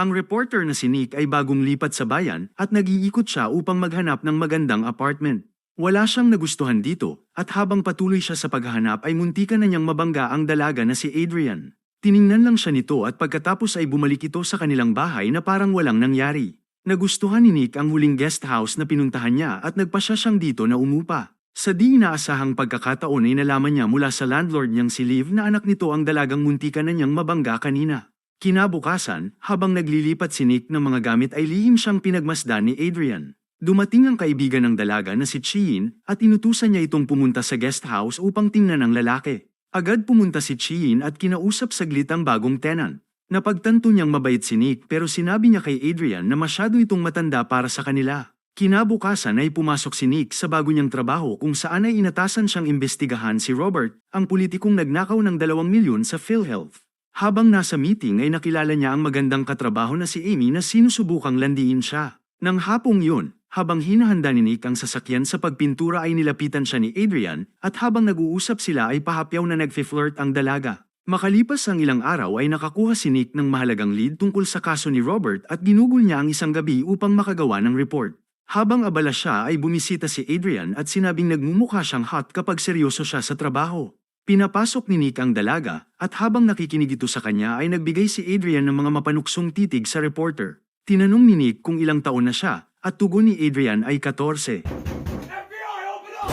Ang reporter na si Nick ay bagong lipat sa bayan at nag-iikot siya upang maghanap ng magandang apartment. Wala siyang nagustuhan dito at habang patuloy siya sa paghahanap ay muntikan na niyang mabangga ang dalaga na si Adrian. Tiningnan lang siya nito at pagkatapos ay bumalik ito sa kanilang bahay na parang walang nangyari. Nagustuhan ni Nick ang huling guest house na pinuntahan niya at nagpasya siyang dito na umupa. Sa di inaasahang pagkakataon ay nalaman niya mula sa landlord niyang si Liv na anak nito ang dalagang muntikan na niyang mabangga kanina. Kinabukasan, habang naglilipat si Nick ng mga gamit ay lihim siyang pinagmasdan ni Adrian. Dumating ang kaibigan ng dalaga na si Chiin at inutusan niya itong pumunta sa guest house upang tingnan ang lalaki. Agad pumunta si Chiin at kinausap saglit ang bagong tenant. Napagtanto niyang mabait si Nick pero sinabi niya kay Adrian na masyado itong matanda para sa kanila. Kinabukasan ay pumasok si Nick sa bago niyang trabaho kung saan ay inatasan siyang imbestigahan si Robert, ang politikong nagnakaw ng 2 milyon sa PhilHealth. Habang nasa meeting ay nakilala niya ang magandang katrabaho na si Amy na sinusubukang landiin siya. Nang hapong yun, habang hinahanda ni Nick ang sasakyan sa pagpintura ay nilapitan siya ni Adrian at habang nag-uusap sila ay pahapyaw na nagfi-flirt ang dalaga. Makalipas ang ilang araw ay nakakuha si Nick ng mahalagang lead tungkol sa kaso ni Robert at ginugol niya ang isang gabi upang makagawa ng report. Habang abala siya ay bumisita si Adrian at sinabing nagmumukha siyang hot kapag seryoso siya sa trabaho. Pinapasok ni Nick ang dalaga at habang nakikinig ito sa kanya ay nagbigay si Adrian ng mga mapanuksong titig sa reporter. Tinanong ni Nick kung ilang taon na siya at tugon ni Adrian ay 14. FBI, open up!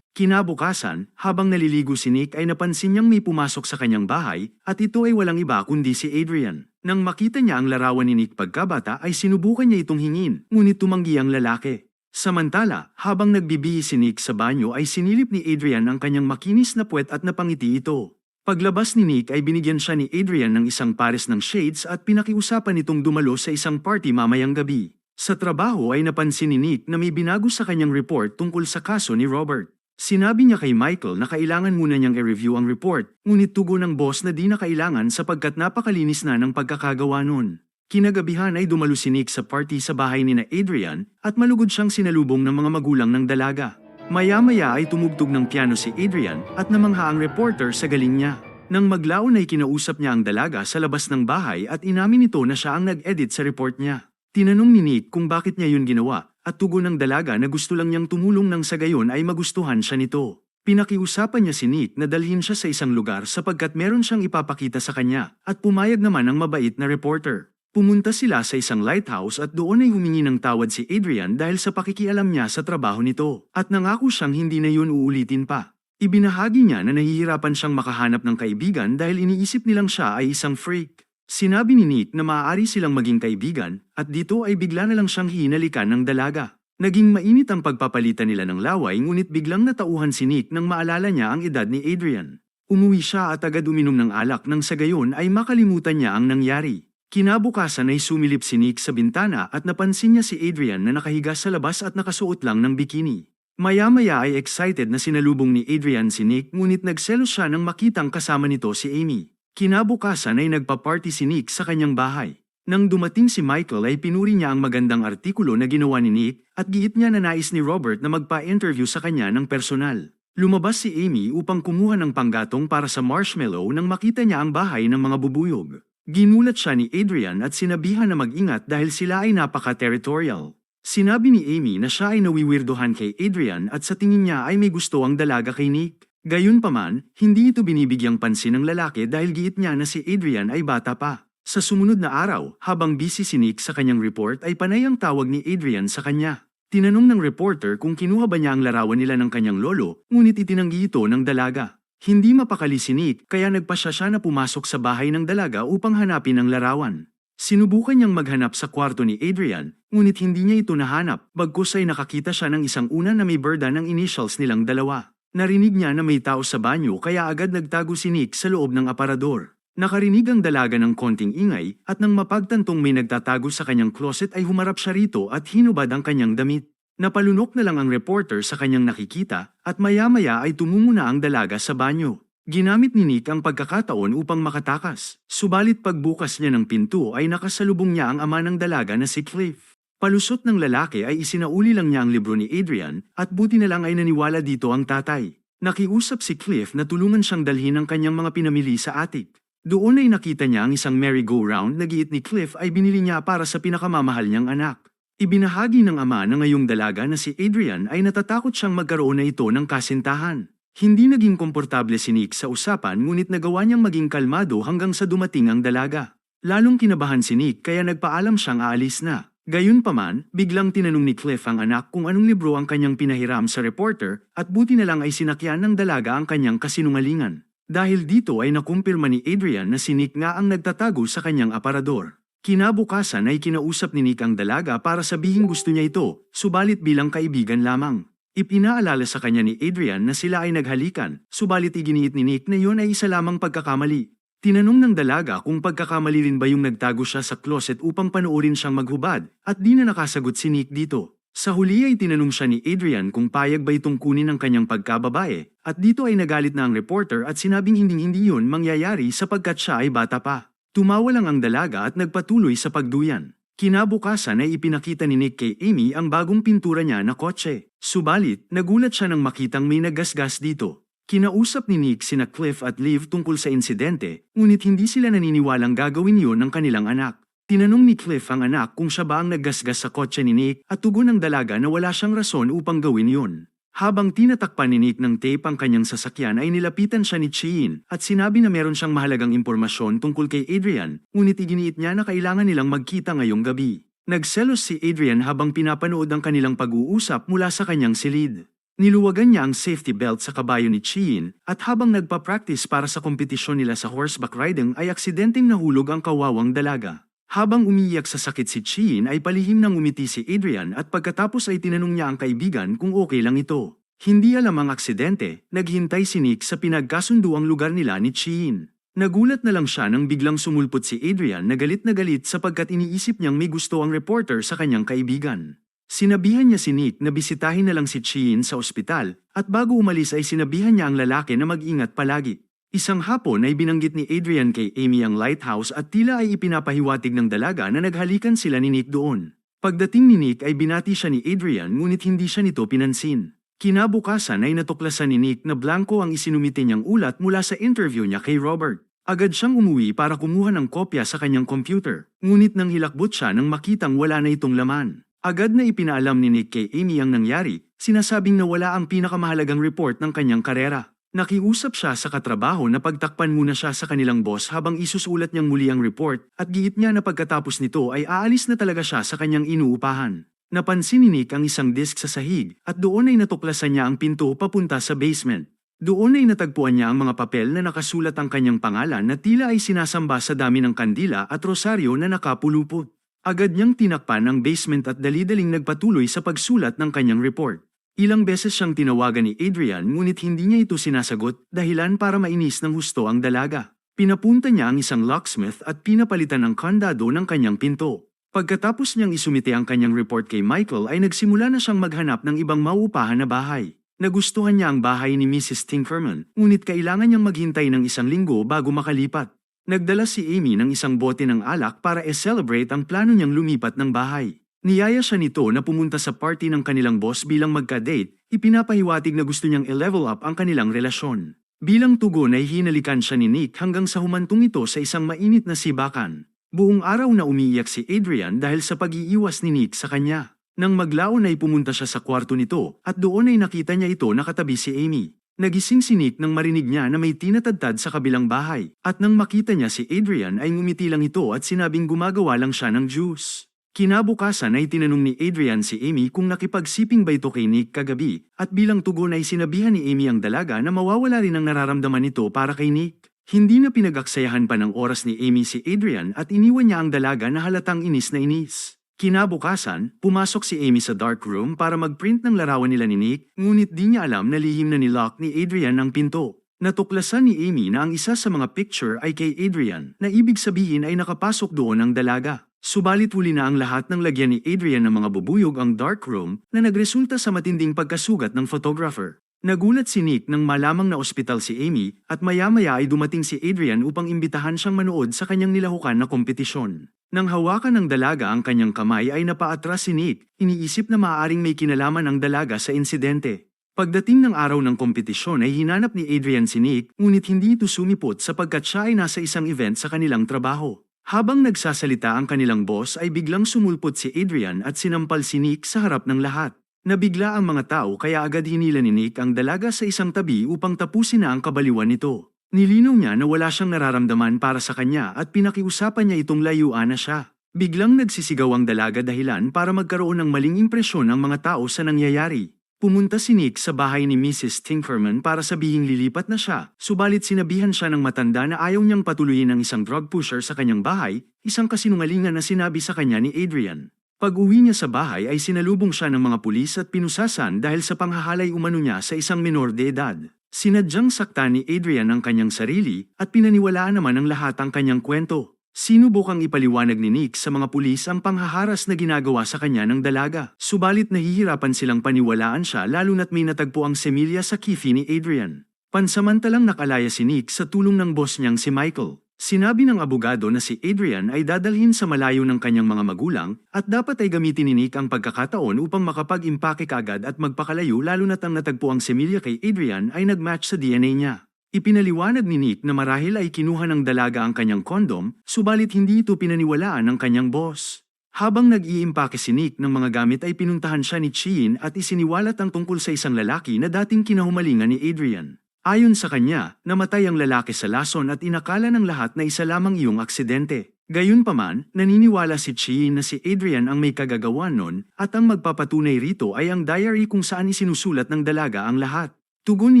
Kinabukasan, habang naliligo si Nick ay napansin niyang may pumasok sa kanyang bahay at ito ay walang iba kundi si Adrian. Nang makita niya ang larawan ni Nick pagkabata ay sinubukan niya itong hingin, ngunit tumanggi ang lalaki. Samantala, habang nagbibihi si Nick sa banyo ay sinilip ni Adrian ang kanyang makinis na puwet at napangiti ito. Paglabas ni Nick ay binigyan siya ni Adrian ng isang pares ng shades at pinakiusapan itong dumalo sa isang party mamayang gabi. Sa trabaho ay napansin ni Nick na may binago sa kanyang report tungkol sa kaso ni Robert. Sinabi niya kay Michael na kailangan muna niyang i-review ang report, ngunit tugon ng boss na di na kailangan sapagkat napakalinis na ng pagkakagawa nun. Kinagabihan ay dumalo si Nick sa party sa bahay ni na Adrian at malugod siyang sinalubong ng mga magulang ng dalaga. Maya-maya ay tumugtog ng piano si Adrian at namangha ang reporter sa galing niya. Nang maglaon ay kinausap niya ang dalaga sa labas ng bahay at inamin nito na siya ang nag-edit sa report niya. Tinanong ni Nick kung bakit niya yun ginawa at tugon ng dalaga na gusto lang niyang tumulong nang sa gayon ay magustuhan siya nito. Pinakiusapan niya si Nick na dalhin siya sa isang lugar sapagkat meron siyang ipapakita sa kanya at pumayag naman ang mabait na reporter. Pumunta sila sa isang lighthouse at doon ay humingi ng tawad si Adrian dahil sa pakikialam niya sa trabaho nito at nangako siyang hindi na yun uulitin pa. Ibinahagi niya na nahihirapan siyang makahanap ng kaibigan dahil iniisip nilang siya ay isang freak. Sinabi ni Nick na maaari silang maging kaibigan at dito ay bigla na lang siyang hinalikan ng dalaga. Naging mainit ang pagpapalitan nila ng laway ngunit biglang natauhan si Nick nang maalala niya ang edad ni Adrian. Umuwi siya at agad uminom ng alak nang sa gayon ay makalimutan niya ang nangyari. Kinabukasan ay sumilip si Nick sa bintana at napansin niya si Adrian na nakahiga sa labas at nakasuot lang ng bikini. Maya-maya ay excited na sinalubong ni Adrian si Nick ngunit nagselos siya nang makitang kasama nito si Amy. Kinabukasan ay nagpa-party si Nick sa kanyang bahay. Nang dumating si Michael ay pinuri niya ang magandang artikulo na ginawa ni Nick at giit niya na nais ni Robert na magpa-interview sa kanya ng personal. Lumabas si Amy upang kumuha ng panggatong para sa marshmallow nang makita niya ang bahay ng mga bubuyog. Ginulat siya ni Adrian at sinabihan na mag-ingat dahil sila ay napaka-territorial. Sinabi ni Amy na siya ay nawiwirdohan kay Adrian at sa tingin niya ay may gusto ang dalaga kay Nick. Gayunpaman, hindi ito binibigyang pansin ng lalaki dahil giit niya na si Adrian ay bata pa. Sa sumunod na araw, habang busy si Nick sa kanyang report ay panay ang tawag ni Adrian sa kanya. Tinanong ng reporter kung kinuha ba niya ang larawan nila ng kanyang lolo, ngunit itinanggi ito ng dalaga. Hindi mapakali si Nick kaya nagpasya siya na pumasok sa bahay ng dalaga upang hanapin ang larawan. Sinubukan niyang maghanap sa kwarto ni Adrian, ngunit hindi niya ito nahanap, bagkus ay nakakita siya ng isang una na may birda ng initials nilang dalawa. Narinig niya na may tao sa banyo kaya agad nagtago si Nick sa loob ng aparador. Nakarinig ang dalaga ng konting ingay at nang mapagtantong may nagtatago sa kanyang closet ay humarap siya rito at hinubad ang kanyang damit. Napalunok na lang ang reporter sa kanyang nakikita at maya-maya ay tumungo ang dalaga sa banyo. Ginamit ni Nick ang pagkakataon upang makatakas. Subalit pagbukas niya ng pinto ay nakasalubong niya ang ama ng dalaga na si Cliff. Palusot ng lalaki ay isinauli lang niya ang libro ni Adrian at buti na lang ay naniwala dito ang tatay. Nakiusap si Cliff na tulungan siyang dalhin ang kanyang mga pinamili sa atik. Doon ay nakita niya ang isang merry-go-round na giit ni Cliff ay binili niya para sa pinakamamahal niyang anak. Ibinahagi ng ama na ngayong dalaga na si Adrian ay natatakot siyang magkaroon na ito ng kasintahan. Hindi naging komportable si Nick sa usapan ngunit nagawa niyang maging kalmado hanggang sa dumating ang dalaga. Lalong kinabahan si Nick kaya nagpaalam siyang aalis na. Gayunpaman, biglang tinanong ni Cliff ang anak kung anong libro ang kanyang pinahiram sa reporter at buti na lang ay sinakyan ng dalaga ang kanyang kasinungalingan. Dahil dito ay nakumpirma ni Adrian na si Nick nga ang nagtatago sa kanyang aparador. Kinabukasan ay kinausap ni Nick ang dalaga para sabihin gusto niya ito, subalit bilang kaibigan lamang. Ipinaalala sa kanya ni Adrian na sila ay naghalikan, subalit iginiit ni Nick na yon ay isa lamang pagkakamali. Tinanong ng dalaga kung pagkakamali rin ba yung nagtago siya sa closet upang panoorin siyang maghubad at di na nakasagot si Nick dito. Sa huli ay tinanong siya ni Adrian kung payag ba itong kunin ang kanyang pagkababae at dito ay nagalit na ang reporter at sinabing hinding-hindi yun mangyayari sapagkat siya ay bata pa. Tumawa lang ang dalaga at nagpatuloy sa pagduyan. Kinabukasan ay ipinakita ni Nick kay Amy ang bagong pintura niya na kotse. Subalit, nagulat siya nang makitang may nagasgas dito. Kinausap ni Nick sina Cliff at Liv tungkol sa insidente, ngunit hindi sila naniniwalang gagawin yon ng kanilang anak. Tinanong ni Cliff ang anak kung siya ba ang naggasgas sa kotse ni Nick at tugon ng dalaga na wala siyang rason upang gawin yon. Habang tinatakpan ni Nick ng tape ang kanyang sasakyan ay nilapitan siya ni Chien at sinabi na meron siyang mahalagang impormasyon tungkol kay Adrian, ngunit iginiit niya na kailangan nilang magkita ngayong gabi. Nagselos si Adrian habang pinapanood ang kanilang pag-uusap mula sa kanyang silid. Niluwagan niya ang safety belt sa kabayo ni Chien at habang nagpa-practice para sa kompetisyon nila sa horseback riding ay aksidenteng nahulog ang kawawang dalaga. Habang umiiyak sa sakit si Chien ay palihim nang umiti si Adrian at pagkatapos ay tinanong niya ang kaibigan kung okay lang ito. Hindi alam ang aksidente, naghintay si Nick sa pinagkasunduang lugar nila ni Chien. Nagulat na lang siya nang biglang sumulpot si Adrian na galit na galit sapagkat iniisip niyang may gusto ang reporter sa kanyang kaibigan. Sinabihan niya si Nick na bisitahin na lang si Chien sa ospital at bago umalis ay sinabihan niya ang lalaki na mag-ingat palagi. Isang hapon ay binanggit ni Adrian kay Amy ang lighthouse at tila ay ipinapahiwatig ng dalaga na naghalikan sila ni Nick doon. Pagdating ni Nick ay binati siya ni Adrian ngunit hindi siya nito pinansin. Kinabukasan ay natuklasan ni Nick na blanco ang isinumite niyang ulat mula sa interview niya kay Robert. Agad siyang umuwi para kumuha ng kopya sa kanyang computer, ngunit nang hilakbot siya nang makitang wala na itong laman. Agad na ipinaalam ni Nick kay Amy ang nangyari, sinasabing na wala ang pinakamahalagang report ng kanyang karera. Nakiusap siya sa katrabaho na pagtakpan muna siya sa kanilang boss habang isusulat niyang muli ang report at giit niya na pagkatapos nito ay aalis na talaga siya sa kanyang inuupahan. Napansin ni Nick ang isang disk sa sahig at doon ay natuklasan niya ang pinto papunta sa basement. Doon ay natagpuan niya ang mga papel na nakasulat ang kanyang pangalan na tila ay sinasamba sa dami ng kandila at rosaryo na nakapulupot. Agad niyang tinakpan ang basement at dali-daling nagpatuloy sa pagsulat ng kanyang report. Ilang beses siyang tinawagan ni Adrian ngunit hindi niya ito sinasagot dahilan para mainis ng husto ang dalaga. Pinapunta niya ang isang locksmith at pinapalitan ang kandado ng kanyang pinto. Pagkatapos niyang isumite ang kanyang report kay Michael ay nagsimula na siyang maghanap ng ibang mauupahan na bahay. Nagustuhan niya ang bahay ni Mrs. Tinkerman, ngunit kailangan niyang maghintay ng isang linggo bago makalipat. Nagdala si Amy ng isang bote ng alak para e-celebrate ang plano niyang lumipat ng bahay. Niyaya siya nito na pumunta sa party ng kanilang boss bilang magka-date, ipinapahiwatig na gusto niyang i-level up ang kanilang relasyon. Bilang tugon ay hinalikan siya ni Nick hanggang sa humantong ito sa isang mainit na sibakan. Buong araw na umiiyak si Adrian dahil sa pag-iiwas ni Nick sa kanya. Nang maglaon ay pumunta siya sa kwarto nito at doon ay nakita niya ito nakatabi si Amy. Nagising si Nick nang marinig niya na may tinatadtad sa kabilang bahay at nang makita niya si Adrian ay ngumiti lang ito at sinabing gumagawa lang siya ng juice. Kinabukasan ay tinanong ni Adrian si Amy kung nakipagsiping ba ito kay Nick kagabi at bilang tugon ay sinabihan ni Amy ang dalaga na mawawala rin ang nararamdaman nito para kay Nick. Hindi na pinagaksayahan pa ng oras ni Amy si Adrian at iniwan niya ang dalaga na halatang inis na inis. Kinabukasan, pumasok si Amy sa dark room para mag-print ng larawan nila ni Nick, ngunit di niya alam na lihim na nilock ni Adrian ang pinto. Natuklasan ni Amy na ang isa sa mga picture ay kay Adrian, na ibig sabihin ay nakapasok doon ang dalaga. Subalit huli na ang lahat ng lagyan ni Adrian ng mga bubuyog ang dark room na nagresulta sa matinding pagkasugat ng photographer. Nagulat si Nick nang malamang na ospital si Amy at maya-maya ay dumating si Adrian upang imbitahan siyang manood sa kanyang nilahukan na kompetisyon. Nang hawakan ng dalaga ang kanyang kamay ay napaatras si Nick, iniisip na maaaring may kinalaman ang dalaga sa insidente. Pagdating ng araw ng kompetisyon ay hinanap ni Adrian si Nick ngunit hindi ito sumipot sapagkat siya ay nasa isang event sa kanilang trabaho. Habang nagsasalita ang kanilang boss ay biglang sumulpot si Adrian at sinampal si Nick sa harap ng lahat. Nabigla ang mga tao kaya agad hinila ni Nick ang dalaga sa isang tabi upang tapusin na ang kabaliwan nito. Nilinaw niya na wala siyang nararamdaman para sa kanya at pinakiusapan niya itong layuan na siya. Biglang nagsisigaw ang dalaga dahilan para magkaroon ng maling impresyon ang mga tao sa nangyayari. Pumunta si Nick sa bahay ni Mrs. Tinkerman para sabihing lilipat na siya, subalit sinabihan siya ng matanda na ayaw niyang patuloyin ang isang drug pusher sa kanyang bahay, isang kasinungalingan na sinabi sa kanya ni Adrian. Pag-uwi niya sa bahay ay sinalubong siya ng mga pulis at pinusasan dahil sa panghahalay umano niya sa isang minor de edad. Sinadyang sakta ni Adrian ang kanyang sarili at pinaniwalaan naman ng lahat ang kanyang kwento. Sinubukang ipaliwanag ni Nick sa mga pulis ang panghaharas na ginagawa sa kanya ng dalaga. Subalit nahihirapan silang paniwalaan siya lalo na't may natagpo ang semilya sa kifi ni Adrian. Pansamantalang nakalaya si Nick sa tulong ng boss niyang si Michael. Sinabi ng abogado na si Adrian ay dadalhin sa malayo ng kanyang mga magulang at dapat ay gamitin ni Nick ang pagkakataon upang makapag-impake kagad at magpakalayo lalo na't ang natagpo ang semilya kay Adrian ay nagmatch sa DNA niya. Ipinaliwanag ni Nick na marahil ay kinuha ng dalaga ang kanyang kondom, subalit hindi ito pinaniwalaan ng kanyang boss. Habang nag-iimpake si Nick ng mga gamit ay pinuntahan siya ni Chien at isiniwalat ang tungkol sa isang lalaki na dating kinahumalingan ni Adrian. Ayon sa kanya, namatay ang lalaki sa lason at inakala ng lahat na isa lamang iyong aksidente. Gayunpaman, naniniwala si Chien na si Adrian ang may kagagawan nun at ang magpapatunay rito ay ang diary kung saan isinusulat ng dalaga ang lahat. Tugon ni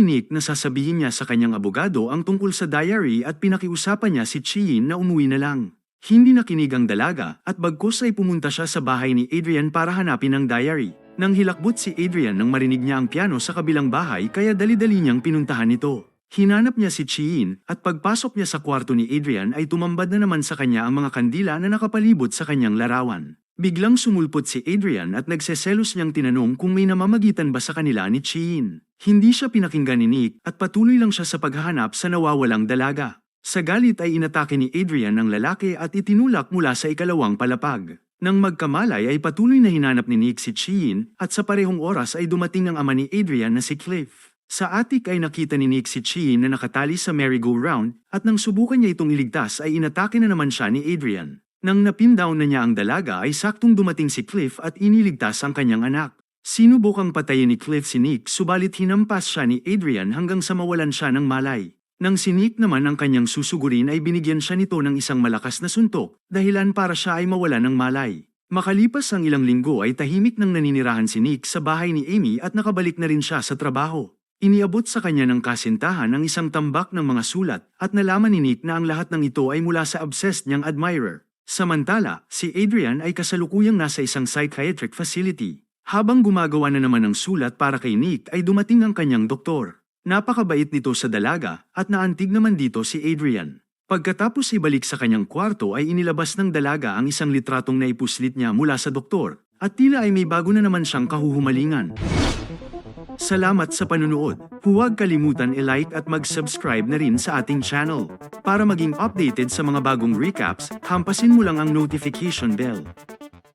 Nick na sasabihin niya sa kanyang abogado ang tungkol sa diary at pinakiusapan niya si Chien na umuwi na lang. Hindi nakinig ang dalaga at bagkus ay pumunta siya sa bahay ni Adrian para hanapin ang diary. Nang hilakbot si Adrian nang marinig niya ang piano sa kabilang bahay kaya dali-dali niyang pinuntahan ito. Hinanap niya si Chien at pagpasok niya sa kwarto ni Adrian ay tumambad na naman sa kanya ang mga kandila na nakapalibot sa kanyang larawan. Biglang sumulpot si Adrian at nagseselos niyang tinanong kung may namamagitan ba sa kanila ni Chien. Hindi siya pinakinggan ni Nick at patuloy lang siya sa paghahanap sa nawawalang dalaga. Sa galit ay inatake ni Adrian ang lalaki at itinulak mula sa ikalawang palapag. Nang magkamalay ay patuloy na hinanap ni Nick si Chien at sa parehong oras ay dumating ang ama ni Adrian na si Cliff. Sa atik ay nakita ni Nick si Chien na nakatali sa merry-go-round at nang subukan niya itong iligtas ay inatake na naman siya ni Adrian. Nang napin down na niya ang dalaga ay saktong dumating si Cliff at iniligtas ang kanyang anak. Sinubukang patayin ni Cliff si Nick subalit hinampas siya ni Adrian hanggang sa mawalan siya ng malay. Nang si Nick naman ang kanyang susugurin ay binigyan siya nito ng isang malakas na suntok, dahilan para siya ay mawala ng malay. Makalipas ang ilang linggo ay tahimik nang naninirahan si Nick sa bahay ni Amy at nakabalik na rin siya sa trabaho. Iniabot sa kanya ng kasintahan ang isang tambak ng mga sulat at nalaman ni Nick na ang lahat ng ito ay mula sa obsessed niyang admirer. Samantala, si Adrian ay kasalukuyang nasa isang psychiatric facility. Habang gumagawa na naman ng sulat para kay Nick ay dumating ang kanyang doktor. Napakabait nito sa dalaga at naantig naman dito si Adrian. Pagkatapos ibalik sa kanyang kwarto ay inilabas ng dalaga ang isang litratong naipuslit niya mula sa doktor at tila ay may bago na naman siyang kahuhumalingan. Salamat sa panunood. Huwag kalimutan i-like at mag-subscribe na rin sa ating channel. Para maging updated sa mga bagong recaps, hampasin mo lang ang notification bell.